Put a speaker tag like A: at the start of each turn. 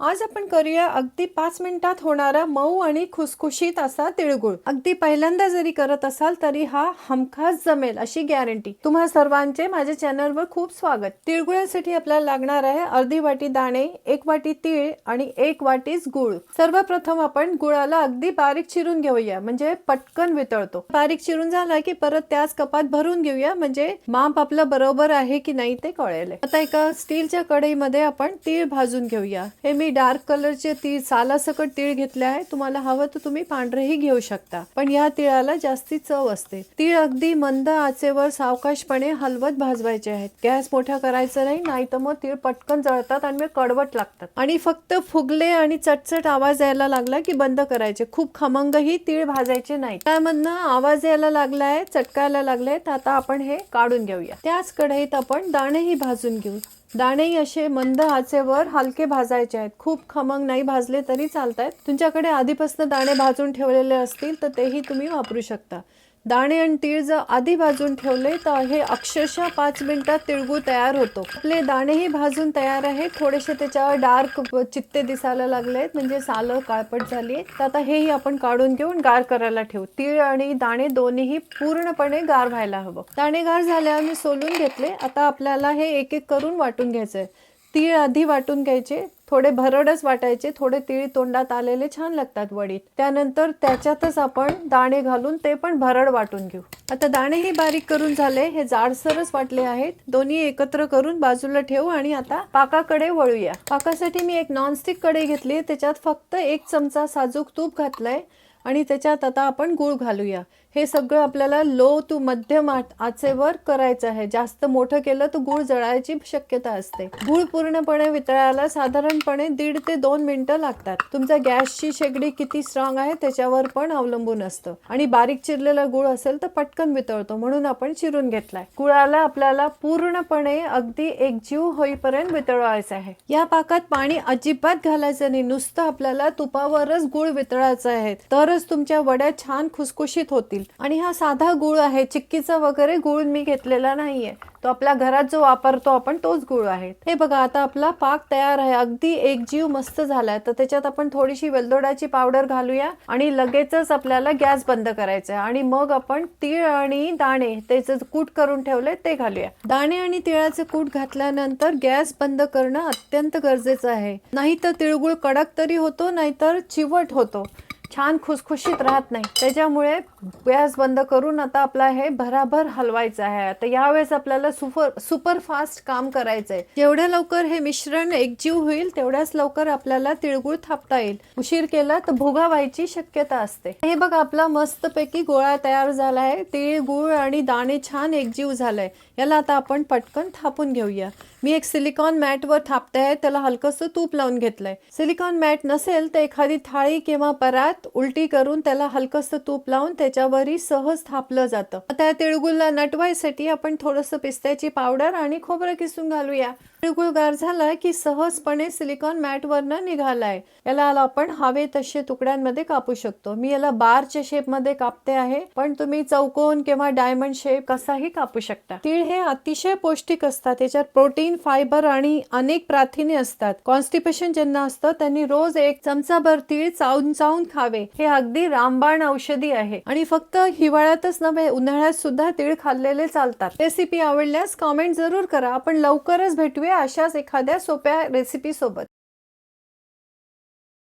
A: आज आपण करूया अगदी पाच मिनिटात होणारा मऊ आणि खुसखुशीत असा तिळगुळ. अगदी पहिल्यांदा जरी करत असाल तरी हा हमखास जमेल अशी गॅरंटी तुम्हा सर्वांचे माझ्या चॅनलवर खूप स्वागत. तिळगुळासाठी आपल्याला लागणार आहे अर्धी वाटी दाणे एक वाटी तीळ आणि एक वाटीच गुळ. सर्वप्रथम आपण गुळाला अगदी बारीक चिरून घेऊया म्हणजे पटकन वितळतो. बारीक चिरून झाला की परत त्याच कपात भरून घेऊया म्हणजे माप आपलं बरोबर आहे की नाही ते कळेल. आता एका स्टीलच्या कढईमध्ये आपण तीळ भाजून घेऊया. हे मी डार्क कलरचे तीळ सालासकट तीळ घेतले आहे तुम्हाला हवं तर तुम्ही पांढरेही घेऊ शकता. पण या तिळाला जास्ती चव असते. तीळ अगदी मंद आचेवर सावकाशपणे हलवत भाजवायचे आहेत. गॅस मोठा करायचा नाही नाही तर मग तीळ पटकन जळतात आणि मग कडवट लागतात. आणि फक्त फुगले आणि चटचट आवाज यायला लागला की बंद करायचे. खूप खमंगही तीळ भाजायचे नाही. त्यामधनं आवाज यायला लागलाय चटकायला लागले तर आता आपण हे काढून घेऊया. त्याच कढईत आपण दाणेही भाजून घेऊ. दाणेही असे मंद आचेवर हलके भाजायचे आहेत. खूप खमंग नाही भाजले तरी चालतायत. तुमच्याकडे आधीपासून दाणे भाजून ठेवलेले असतील तर तेही तुम्ही वापरू शकता. दाणे आणि तीळ जर आधी भाजून ठेवले तर हे अक्षरशः पाच मिनिटात तिळगूळ तयार होतो. आपले दाणेही भाजून तयार आहे. थोडेसे त्याच्यावर डार्क चित्ते दिसायला लागले आहेत. म्हणजे सालं काळपट झाली तर आता हेही आपण काढून घेऊन गार करायला ठेवू. तीळ आणि दाणे दोन्हीही पूर्णपणे गार व्हायला हवं. दाणे गार झाल्यावर मी सोलून घेतले. आता आपल्याला हे एक एक करून वाटून घ्यायचं आहे तीळ आधी वाटून घ्यायचे. थोडे भरडच वाटायचे थोडे तिळी तोंडात आलेले छान लागतात वडीत. त्यानंतर त्याच्यातच आपण दाणे घालून ते पण भरड वाटून घेऊ. आता दाणेही बारीक करून झाले हे जाडसरच वाटले आहेत. दोन्ही एकत्र करून बाजूला ठेवू आणि आता पाकाकडे वळूया. पाकासाठी मी एक नॉनस्टिक कढई घेतली त्याच्यात फक्त एक चमचा साजूक तूप घातलंय. आणि त्याच्यात आता आपण गूळ घालूया. हे सगळं आपल्याला लो टू मध्यम आचेवर करायचं आहे. जास्त मोठं केलं तर गूळ जळायची शक्यता असते. गूळ पूर्णपणे वितळायला साधारणपणे दीड ते दोन मिनिटं लागतात. तुमच्या गॅसची शेगडी किती स्ट्रॉंग आहे त्याच्यावर पण अवलंबून असतं. आणि बारीक चिरलेला गूळ असेल तर पटकन वितळतो. म्हणून आपण चिरून घेतलाय. गुळाला आपल्याला पूर्णपणे अगदी एकजीव होईपर्यंत वितळवायचं आहे. या पाकात पाणी अजिबात घालायचं नाही. नुसतं आपल्याला तुपावरच गूळ वितळायचं आहे. तर तरच तुमच्या वड्या छान खुसखुशीत होतील. आणि हा साधा गुळ आहे चिक्कीचा वगैरे गुळ मी घेतलेला नाहीये. तो आपल्या घरात जो वापरतो आपण तोच गुळ आहे. हे बघा आता आपला पाक तयार आहे. अगदी एकजीव मस्त झालाय. तर त्याच्यात आपण थोडीशी वेलदोड्याची पावडर घालूया आणि लगेचच आपल्याला गॅस बंद करायचा आहे. आणि मग आपण तीळ आणि दाणे त्याचं कूट करून ठेवले ते घालूया. दाणे आणि तिळाचे कूट घातल्यानंतर गॅस बंद करणं अत्यंत गरजेचं आहे. नाही तर तिळगुळ कडक तरी होतो नाहीतर चिवट होतो. छान खुसखुशीत राहत नाही. त्याच्यामुळे गॅस बंद करून आता आपला हे भराभर हलवायचं आहे. आता यावेळेस आपल्याला सुपर सुपर फास्ट काम करायचं आहे जेवढ्या लवकर हे मिश्रण एकजीव होईल तेवढ्याच लवकर आपल्याला तिळगुळ थापता येईल. उशीर केला तर भोगा व्हायची शक्यता असते. हे बघ आपला मस्तपैकी गोळा तयार झाला आहे तिळगुळ आणि दाणे छान एकजीव झालाय. याला आता आपण पटकन थापून घेऊया. मी एक सिलिकॉन मॅटवर थापते आहे. त्याला हलकंसं तूप लावून घेतलंय. सिलिकॉन मॅट नसेल तर एखादी थाळी किंवा परात उलटी करून त्याला हलकंसं तूप लावून त्याच्यावरही सहज थापलं जातं. आता या नटवायसाठी आपण थोडंसं पिस्त्याची पावडर आणि खोबरं किसून घालूया. तिळगुळ गार झाला की सहजपणे सिलिकॉन मॅटवरनं निघालाय. याला आपण हवे तसे तुकड्यांमध्ये कापू शकतो. मी याला बारच्या शेपमध्ये कापते आहे पण तुम्ही चौकोन किंवा डायमंड शेप कसाही कापू शकता. तीळ हे अतिशय पौष्टिक असतात. त्याच्यात प्रोटीन फायबर आणि अनेक प्राथिने असतात. कॉन्स्टिपेशन ज्यांना असतं त्यांनी रोज एक चमचाभर तीळ चावून चावून खावे. हे अगदी रामबाण औषधी आहे. आणि फक्त हिवाळ्यातच नव्हे उन्हाळ्यात सुद्धा तीळ खाल्लेले चालतात. रेसिपी आवडल्यास कॉमेंट जरूर करा. आपण लवकरच भेटूया. अशाच एखाद्या सोप्या रेसिपी सोबत.